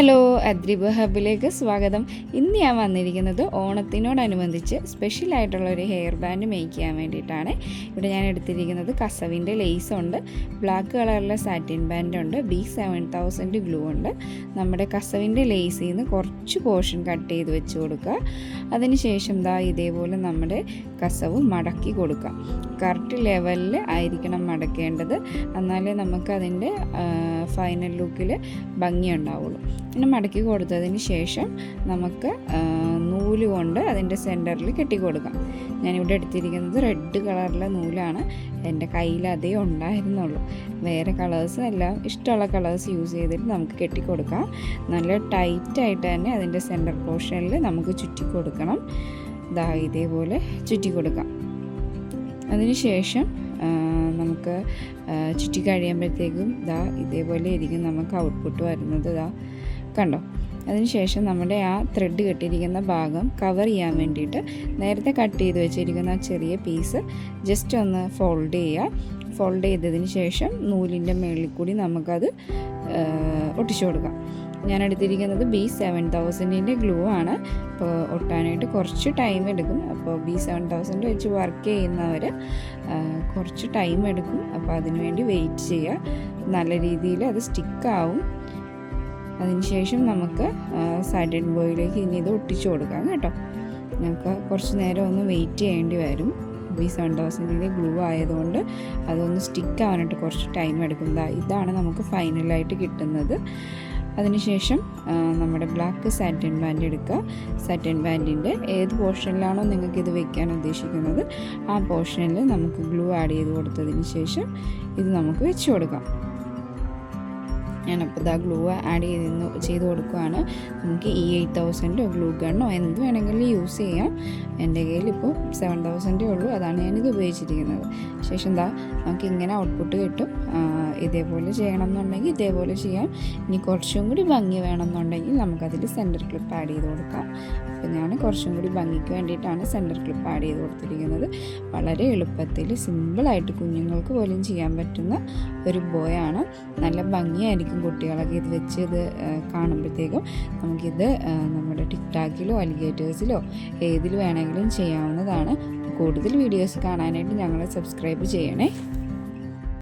Hello അദ്രിബ് ഹബിലേക്ക് സ്വാഗതം. ഇന്ന് ഞാൻ വന്നിരിക്കുന്നത് ഓണത്തിനോടനുബന്ധിച്ച് സ്പെഷ്യൽ ആയിട്ടുള്ള ഒരു ഹെയർ ബാൻഡ് മേക്ക് ചെയ്യാൻ വേണ്ടിയിട്ടാണ്. ഇവിടെ ഞാൻ എടുത്തിരിക്കുന്നത് കസവിന്റെ ഉണ്ട് ബ്ലാക്ക് കളറിലെ സാറ്റിൻ ബാൻഡ് ഉണ്ട് ബി സെവൻ തൗസൻഡ് ഗ്ലൂ ഉണ്ട്. നമ്മുടെ കസവിന്റെ ലേസിൽ നിന്ന് കുറച്ച് പോർഷൻ കട്ട് ചെയ്ത് വെച്ച് കൊടുക്കുക. അതിനുശേഷം ദാ ഇതേപോലെ നമ്മുടെ കസവ് മടക്കി കൊടുക്കാം. കറക്റ്റ് ലെവലിൽ ആയിരിക്കണം മടക്കേണ്ടത്. എന്നാലേ നമുക്ക് അതിന്റെ ഫൈനൽ ലുക്കിൽ ഭംഗിയുണ്ടാവുള്ളൂ പിന്നെ മടക്കി കൊടുത്തതിന് ശേഷം നമുക്ക് നൂൽ കൊണ്ട് അതിന്റെ സെന്ററിൽ കെട്ടിക്കൊടുക്കാം ഞാനിവിടെ എടുത്തിരിക്കുന്നത് റെഡ് കളറിലെ നൂലാണ്. എന്റെ കയ്യിൽ അതേ ഉണ്ടായിരുന്നുള്ളൂ. വേറെ കളേഴ്സ് എല്ലാം ഇഷ്ടമുള്ള കളേഴ്സ് യൂസ് ചെയ്തിട്ട് നമുക്ക് കെട്ടിക്കൊടുക്കാം നല്ല ടൈറ്റായിട്ട് തന്നെ അതിന്റെ സെന്റർ പോർഷനിൽ നമുക്ക് ചുറ്റി കൊടുക്കണം. ദാ ഇതേപോലെ ചുറ്റി കൊടുക്കാം. അതിനുശേഷം ശേഷം നമുക്ക് ചുറ്റി കഴിയുമ്പോഴത്തേക്കും ദാ ഇതേപോലെ ഇരിക്കും നമുക്ക് ഔട്ട്പുട്ട് വരുന്നത്. ദാ കണ്ടോ? അതിനുശേഷം നമ്മുടെ ആ ത്രെഡ് കെട്ടിയിരിക്കുന്ന ഭാഗം കവർ ചെയ്യാൻ വേണ്ടിയിട്ട് നേരത്തെ കട്ട് ചെയ്ത് വെച്ചിരിക്കുന്ന ചെറിയ പീസ് ജസ്റ്റ് ഒന്ന് ഫോൾഡ് ചെയ്യുക. ഫോൾഡ് ചെയ്തതിന് ശേഷം നൂലിന്റെ മേളിൽ കൂടി നമുക്കത് ഒട്ടിച്ചു കൊടുക്കാം. ഞാൻ എടുത്തിരിക്കുന്നത് ബി സെവൻ തൗസൻഡിന്റെ ഗ്ലൂ ആണ്. അപ്പോൾ ഒട്ടാനായിട്ട് കുറച്ച് ടൈം എടുക്കും. അപ്പോൾ ബി സെവൻ തൗസൻഡ് വെച്ച് വർക്ക് ചെയ്യുന്നവർ കുറച്ച് ടൈം എടുക്കും. അപ്പോൾ അതിനുവേണ്ടി വെയിറ്റ് ചെയ്യുക. നല്ല രീതിയിൽ അത് സ്റ്റിക്കാവും അതിനുശേഷം നമുക്ക് സൈഡൻ ബോയിലേക്ക് ഇനി ഇത് ഒട്ടിച്ചു കൊടുക്കാം കേട്ടോ. നമുക്ക് കുറച്ച് നേരം ഒന്ന് വെയിറ്റ് ചെയ്യേണ്ടി വരും. ഈ സെവൻ തൗസൻഡിന്റെ ഗ്ലൂ ആയതുകൊണ്ട് അതൊന്ന് സ്റ്റിക്ക് ആവാനായിട്ട് കുറച്ച് ടൈം എടുക്കുന്നത് ഇതാണ് നമുക്ക് ഫൈനലായിട്ട് കിട്ടുന്നത്. അതിനുശേഷം നമ്മുടെ ബ്ലാക്ക് സാറ്റിൻ ബാൻഡ് എടുക്കുക. സാറ്റിൻ ബാൻഡിന്റെ ഏത് പോർഷനിലാണോ നിങ്ങൾക്ക് ഇത് വെക്കാൻ ഉദ്ദേശിക്കുന്നത് ആ പോർഷനിൽ നമുക്ക് ഗ്ലൂ ആഡ് ചെയ്ത് കൊടുത്തതിന് ശേഷം ഇത് നമുക്ക് വെച്ച് കൊടുക്കാം. ഞാനപ്പോൾ ഇതാ ഗ്ലൂ ആഡ് ചെയ്ത് ചെയ്ത് കൊടുക്കുകയാണ് നമുക്ക് ഈ എയ്റ്റ് തൗസൻഡോ ഗ്ലൂ ഗണ്ണോ എന്ത് വേണമെങ്കിലും യൂസ് ചെയ്യാം. എന്റെ കയ്യിൽ ഇപ്പോൾ സെവൻ തൗസൻഡേ ഉള്ളൂ. അതാണ് ഞാനിത് ഉപയോഗിച്ചിരിക്കുന്നത്. ശേഷം എന്താ നമുക്ക് ഇങ്ങനെ ഔട്ട്പുട്ട് കിട്ടും. ഇതേപോലെ ചെയ്യണം എന്നുണ്ടെങ്കിൽ ഇതേപോലെ ചെയ്യാം. ഇനി കുറച്ചും കൂടി ഭംഗി വേണം എന്നുണ്ടെങ്കിൽ നമുക്കതിൽ സെന്റർ ക്ലിപ്പ് ആഡ് ചെയ്ത് കൊടുക്കാം. അപ്പോൾ ഞാൻ കുറച്ചും കൂടി ഭംഗിക്ക് വേണ്ടിയിട്ടാണ് സെന്റർ ക്ലിപ്പ് ആഡ് ചെയ്ത് കൊടുത്തിരിക്കുന്നത്. വളരെ എളുപ്പത്തിൽ സിമ്പിളായിട്ട് കുഞ്ഞുങ്ങൾക്ക് പോലും ചെയ്യാൻ പറ്റുന്ന ഒരു ബോയാണ് നല്ല ഭംഗിയായിരിക്കും കുട്ടികളൊക്കെ ഇത് വെച്ച് ഇത് കാണുമ്പോഴത്തേക്കും. നമുക്കിത് നമ്മുടെ ടിക്ടാക്കിലോ അലിഗേറ്റേഴ്സിലോ ഏതിൽ വേണമെങ്കിലും ചെയ്യാവുന്നതാണ്. കൂടുതൽ വീഡിയോസ് കാണാനായിട്ട് ഞങ്ങളെ സബ്സ്ക്രൈബ് ചെയ്യണേ.